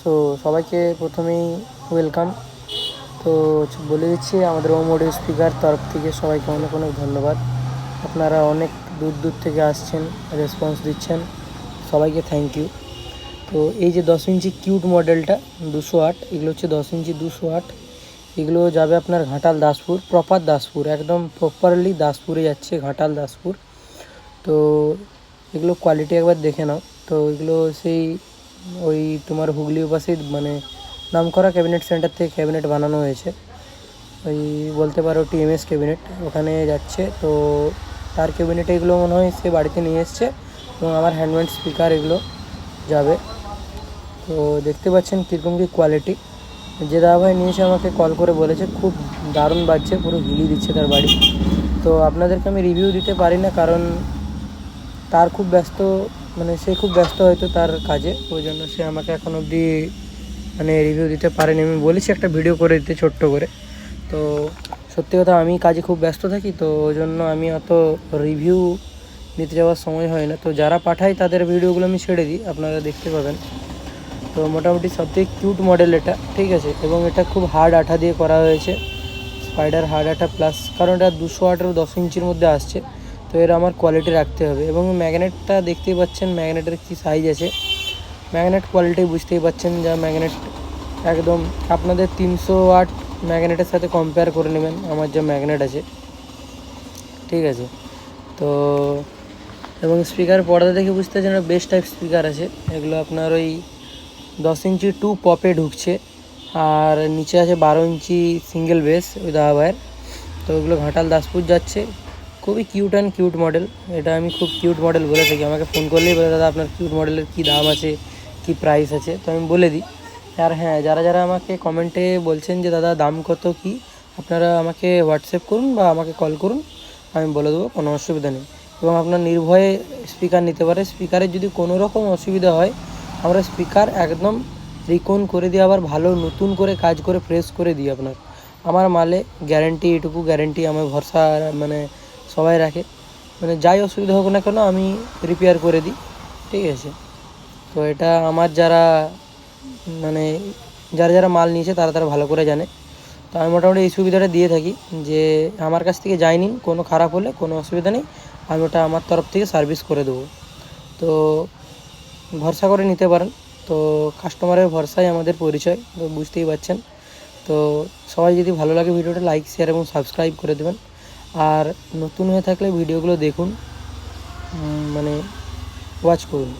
So সবাইকে প্রথমেই welcome তো বলে দিচ্ছি, আমাদের ওম অডিও স্পিকার তরফ থেকে সবাইকে অনেক অনেক ধন্যবাদ। আপনারা অনেক দূর দূর থেকে আসছেন রেসপন্স দিচ্ছেন। সবাইকে থ্যাংক ইউ তো এই যে দশ ইঞ্চি কিউট মডেলটা দুশো আট, এগুলো হচ্ছে দশ ইঞ্চি দুশো আট। এগুলো যাবে আপনার ঘাটাল দাসপুর প্রপার দাসপুর, একদম প্রপারলি দাসপুরে যাচ্ছে ঘাটাল দাসপুর। তো এগুলো কোয়ালিটি একবার দেখে নাও। তো এগুলো সেই ওই তোমার হুগলি পাশে মানে নামকরা ক্যাবিনেট সেন্টার থেকে ক্যাবিনেট বানানো হয়েছে। ওই বলতে পারো টিএমএস ক্যাবিনেট, ওখানে যাচ্ছে। তো তার ক্যাবিনেটে এগুলো মনে হয় সে বাড়িতে নিয়ে এসছে এবং আমার হ্যান্ডমেড স্পিকার এগুলো যাবে। তো দেখতে পাচ্ছেন কীরকম কী কোয়ালিটি যে দাদাভাই নিয়েছে আমাকে কল করে বলেছে, খুব দারুণ বাজছে, পুরো হিলি দিচ্ছে তার বাড়ি। তো আপনাদেরকে আমি রিভিউ দিতে পারি না কারণ তার খুব ব্যস্ত মানে সে খুব ব্যস্ত হয়তো তার কাজে, ওই জন্য সে আমাকে এখন অবধি মানে রিভিউ দিতে পারেনি। আমি বলেছি একটা ভিডিও করে দিতে ছোট্ট করে। তো সত্যি কথা, আমি কাজে খুব ব্যস্ত থাকি, তো ওই জন্য আমি অত রিভিউ নিতে যাওয়ার সময় হয় না। তো যারা পাঠায় তাদের ভিডিওগুলো আমি ছেড়ে দিই, আপনারা দেখতে পাবেন। তো মোটামুটি সবথেকে কিউট মডেল এটা, ঠিক আছে? এবং এটা খুব হার্ড আঠা দিয়ে করা হয়েছে। স্পাইডার হার্ড আঠা প্লাস কারণ এটা দুশো আঠেরো দশ ইঞ্চির মধ্যে আসছে। তো এর আমার কোয়ালিটি রাখতে হবে এবং ম্যাগনেটটা দেখতেই পাচ্ছেন ম্যাগনেটের কী সাইজ আছে। ম্যাগনেট কোয়ালিটি বুঝতেই পাচ্ছেন যা ম্যাগনেট একদম আপনাদের তিনশো আট ম্যাগনেটের সাথে কম্পেয়ার করে নেবেন আমার যা ম্যাগনেট আছে। ঠিক আছে? তো এবং স্পিকার পর্দা দেখে বুঝতে পারছেন বেস্ট টাইপ স্পিকার আছে। এগুলো আপনার ওই দশ ইঞ্চি টু পপে ঢুকছে। আর নিচে আছে বারো ইঞ্চি সিঙ্গেল বেস ওই দাদাভাইয়ের তো ওগুলো ঘাটাল দাসপুর যাচ্ছে। খুবই কিউট অ্যান্ড কিউট মডেল এটা আমি খুব কিউট মডেল বলে থাকি। আমাকে ফোন করলেই বলে, দাদা, আপনার কিউট মডেলের কী দাম আছে? কী প্রাইস আছে? তো আমি বলে দিই। আর হ্যাঁ যারা যারা আমাকে কমেন্টে বলছেন যে, দাদা, দাম কত কী? আপনারা আমাকে হোয়াটসঅ্যাপ করুন বা আমাকে কল করুন। আমি বলে দেবো, কোনো অসুবিধা নেই। এবং আপনার নির্ভয়ে স্পিকার নিতে পারে। স্পিকারের যদি কোনো রকম অসুবিধা হয়, আমরা স্পিকার একদম রিকন করে দিয়ে, আবার ভালো নতুন করে কাজ করে ফ্রেশ করে দিই আপনার। আমার মালে গ্যারেন্টি এটুকু গ্যারেন্টি আমার ভরসা মানে সবাই রাখে। মানে যাই অসুবিধা হোক না কেন, আমি রিপেয়ার করে দিই। ঠিক আছে? তো এটা আমার যারা মানে যারা যারা মাল নিয়েছে, তারা তারা ভালো করে জানে। তো আমি মোটামুটি এই সুবিধাটা দিয়ে থাকি যে, আমার কাছ থেকে যাই নিন কোনো খারাপ হলে, কোনো অসুবিধা নেই, আমি ওটা আমার তরফ থেকে সার্ভিস করে দেবো। তো ভরসা করে নিতে পারেন। তো কাস্টমারের ভরসাই আমাদের পরিচয়, তো বুঝতেই পারছেন। তো সবাই যদি ভালো লাগে ভিডিওটা লাইক শেয়ার এবং সাবস্ক্রাইব করে দেবেন। আর নতুন হয়ে থাকলে ভিডিওগুলো দেখুন উম, মানে ওয়াচ করুন।